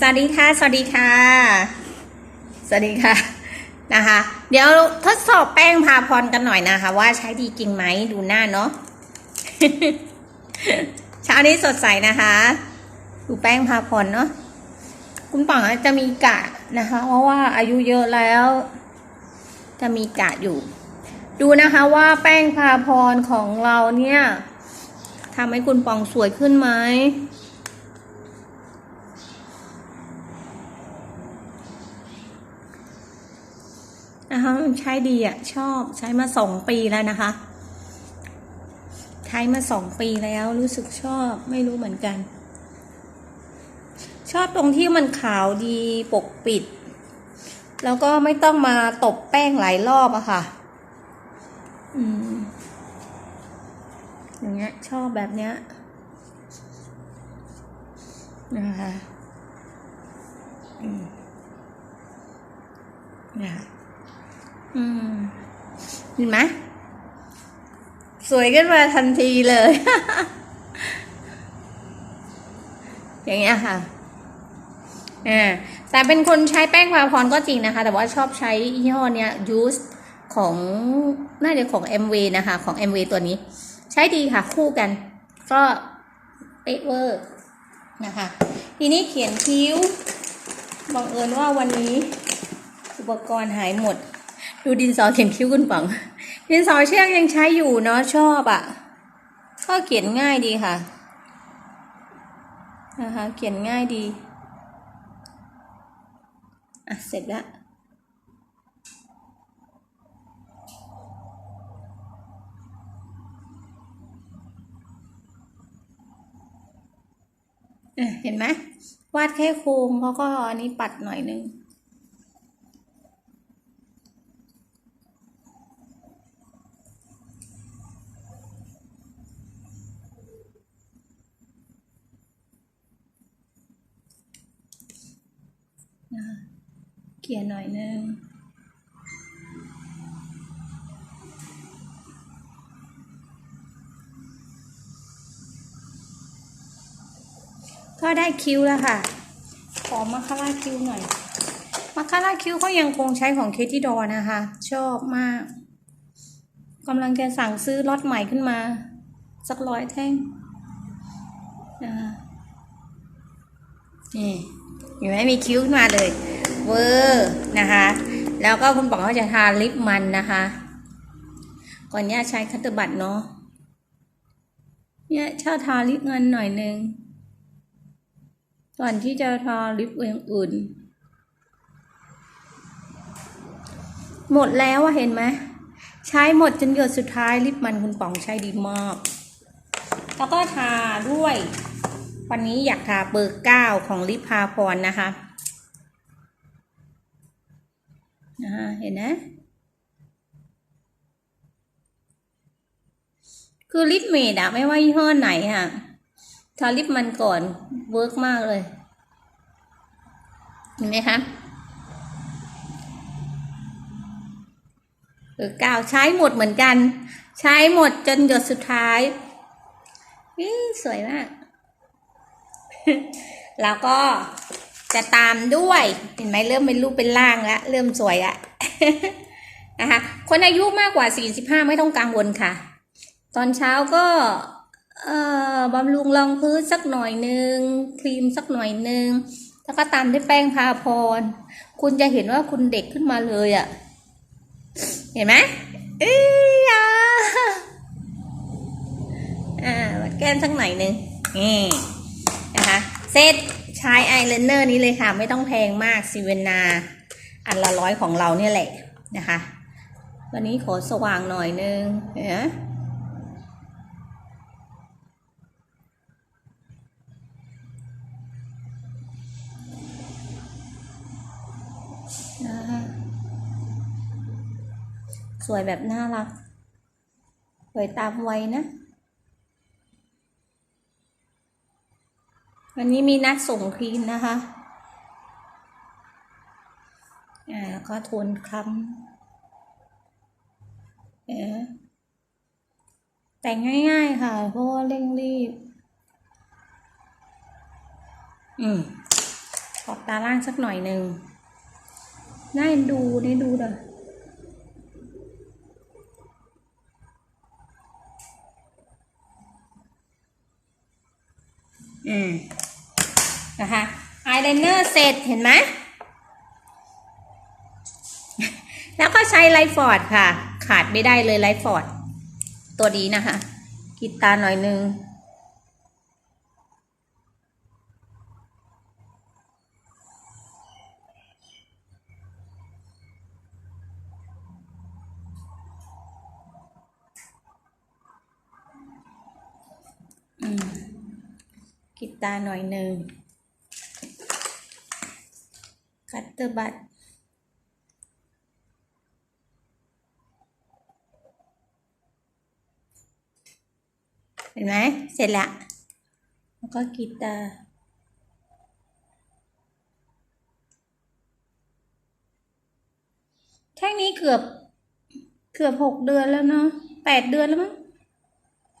สวัสดีค่ะ สวัสดีค่ะ สวัสดีค่ะนะคะ เดี๋ยวทดสอบแป้งพาพรกันหน่อยนะคะ ว่าใช้ดีจริงไหมดูหน้าเนาะเช้านี้สดใสนะคะ ดูแป้งพาพรเนาะคุณปังอาจะมีกะนะคะ เพราะว่าอายุเยอะแล้ว จะมีกะอยู่ ดูนะคะว่าแป้งพาพรของเราเนี่ยทำให้คุณปองสวยขึ้นไหม นะคะมันใช้ดีอะ ชอบใช้มาสองปีแล้วนะคะ ใช้มาสองปีแล้วรู้สึกชอบไม่รู้เหมือนกัน ชอบตรงที่มันขาวดีปกปิด แล้วก็ไม่ต้องมาตบแป้งหลายรอบอะค่ะ อืม อย่างเงี้ย ชอบแบบเนี้ยนะคะ อืมนะคะ อืมเห็นไหมสวยขึ้นมาทันทีเลย อย่างเงี้ยค่ะอ่าแต่เป็นคนใช้แป้งพาพรก็จริงนะคะ แต่ว่าชอบใช้ยี่ห้อเนี้ยยูสของน่าจะของ MV นะคะ ของ MV ตัวนี้ ใช้ดีค่ะคู่กัน ก็เป๊ะเวอร์นะคะ ทีนี้เขียนคิ้วบังเอิญว่าวันนี้อุปกรณ์หายหมด ดูดินสอเขียนคิ้วคุณปัง ดินสอเชือกยังใช้อยู่เนาะชอบอะ่ะ ก็เขียนง่ายดีค่ะนะคะเขียนง่ายดี อะ เสร็จแล้วเห็นไหมวาดแค่โครงเขาก็อันนี้ปัดหน่อยนึง นะคะเขียนหน่อยนึงก็ได้คิ้วแล้วค่ะ ขอมาคาร่าคิ้วหน่อย มาคาร่าคิ้วก็ยังคงใช้ของเคที่ดอนะคะ ชอบมากกำลังจะสั่งซื้อล็อตใหม่ขึ้นมา สักร้อยแท่งนะคะนี่ เห็นไหมมีคิ้วขึ้นมาเลยเวอร์นะคะ แล้วก็คุณบอกว่าจะทาลิปมันนะคะ ก่อนเนี้ยใช้คัตเตอร์บัตเนาะเนี่ยชอบทาลิปมันหน่อยนึงก่อนที่จะทาลิปอย่างอื่น หมดแล้วอะเห็นไหมใช้หมดจนหยดสุดท้ายลิปมันคุณป๋องใช้ดีมาก แล้วก็ทาด้วย วันนี้อยากทาเบอร์เก้าของลิปพาพรนะคะนะคะเห็นนะคือลิปเมดอะไม่ว่ายี่ห้อไหนอะทาลิปมันก่อนเวิร์กมากเลยเห็นไหมคะเออเก้าใช้หมดเหมือนกัน ใช้หมดจนหยดสุดท้ายนี่สวยมาก แล้วก็จะตามด้วยเห็นไหมเริ่มเป็นรูปเป็นร่างแล้วเริ่มสวยอะนะคะคนอายุมากกว่า 45 ไม่ต้องกังวลค่ะ ตอนเช้าก็เอ่อบำรุงรองพื้นสักหน่อยหนึ่งครีมสักหน่อยหนึ่งแล้วก็ตามด้วยแป้งพาพร คุณจะเห็นว่าคุณเด็กขึ้นมาเลยอะ่ะ เห็นไหมเอ้ยอะอ่าวัดแก้มสักหน่อยหนึ่งนี่ นะคะเซตใช้ไอเลนเนอร์นี้เลยค่ะ ไม่ต้องแพงมากซีเวนา อันละร้อยของเราเนี่ยแหละนะคะ วันนี้ขอสว่างหน่อยนึงเนะคะสวยแบบน่ารักสวยตามวัยนะ วันนี้มีนัดส่งครีมนะคะ อ่าแล้วก็โทนคล้ำเออแต่งง่าย ๆ ค่ะ เพราะว่าเร่งรีบ อืม ขอบตาล่างสักหน่อยหนึ่งน่าเอ็นดูนี่ดูเด้ออืม นะคะอายไลเนอร์เสร็จเห็นไหม แล้วก็ใช้ไลฟ์ฟอร์ดค่ะ ขาดไม่ได้เลยไลฟ์ฟอร์ด ตัวนี้นะคะกรีดตาหน่อยนึงอืมกรีดตาหน่อยหนึ่ง คัตเตอร์บัตเห็นไหมเสร็จละแล้วก็กีตาแท่งนี้เกือบเกือบหกเดือนแล้วเนาะแปดเดือนแล้วมั้ง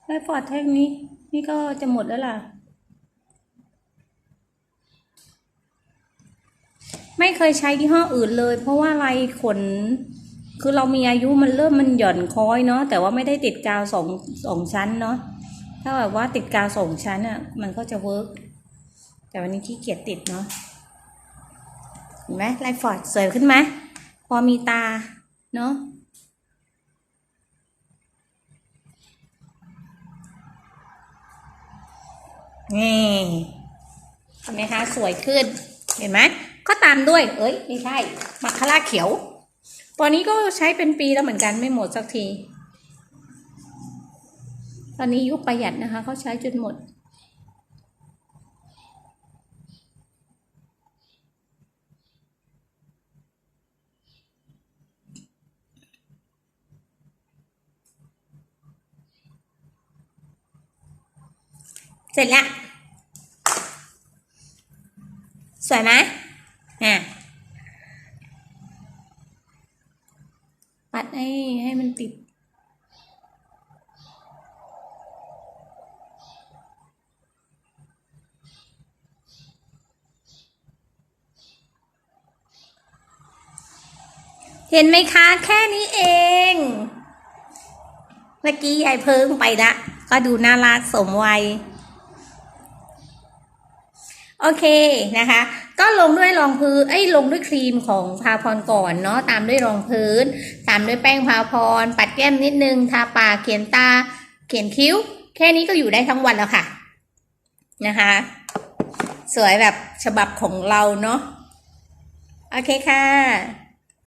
ไลฟ์ฟอร์ดแท่งนี้ นี่ก็จะหมดแล้วล่ะ ไม่เคยใช้ยี่ห้ออื่นเลย เพราะว่าลายขน คือเรามีอายุมันเริ่มมันหย่อนคล้อยเนาะแต่ว่าไม่ได้ติดกาวสองสองชั้นเนาะถ้าแบบว่าติดกาวสองชั้นอะ่ะ มันก็จะเวิร์กแต่วันนี้ขี้เกียจติดเนาะเห็นไหมไลฟ์ฟอร์ดสวยขึ้นไหมพอมีตาเนาะนี่เห็นไหมคะ สวยขึ้น เห็นไหม ก็ตามด้วย เอ้ยไม่ใช่มัคคาราเขียวตัวนี้ก็ใช้เป็นปีแล้วเหมือนกันไม่หมดสักที ตอนนี้ยุคประหยัดนะคะเขาใช้จนหมด เสร็จแล้วสวยไหม อะปัดให้ให้มันติด เห็นไหมคะแค่นี้เอง เมื่อกี้ยายเพิ่งไปละก็ดูน่ารักสมวัย โอเคนะคะ ก็ลงด้วยรองพื้นเอ้ยลงด้วยครีมของพาพรก่อนเนาะตามด้วยรองพื้น ตามด้วยแป้งพาพร ปัดแก้มนิดนึงทาปากเขียนตา เขียนคิ้ว แค่นี้ก็อยู่ได้ทั้งวันแล้วค่ะนะคะ สวยแบบฉบับของเราเนาะโอเคค่ะ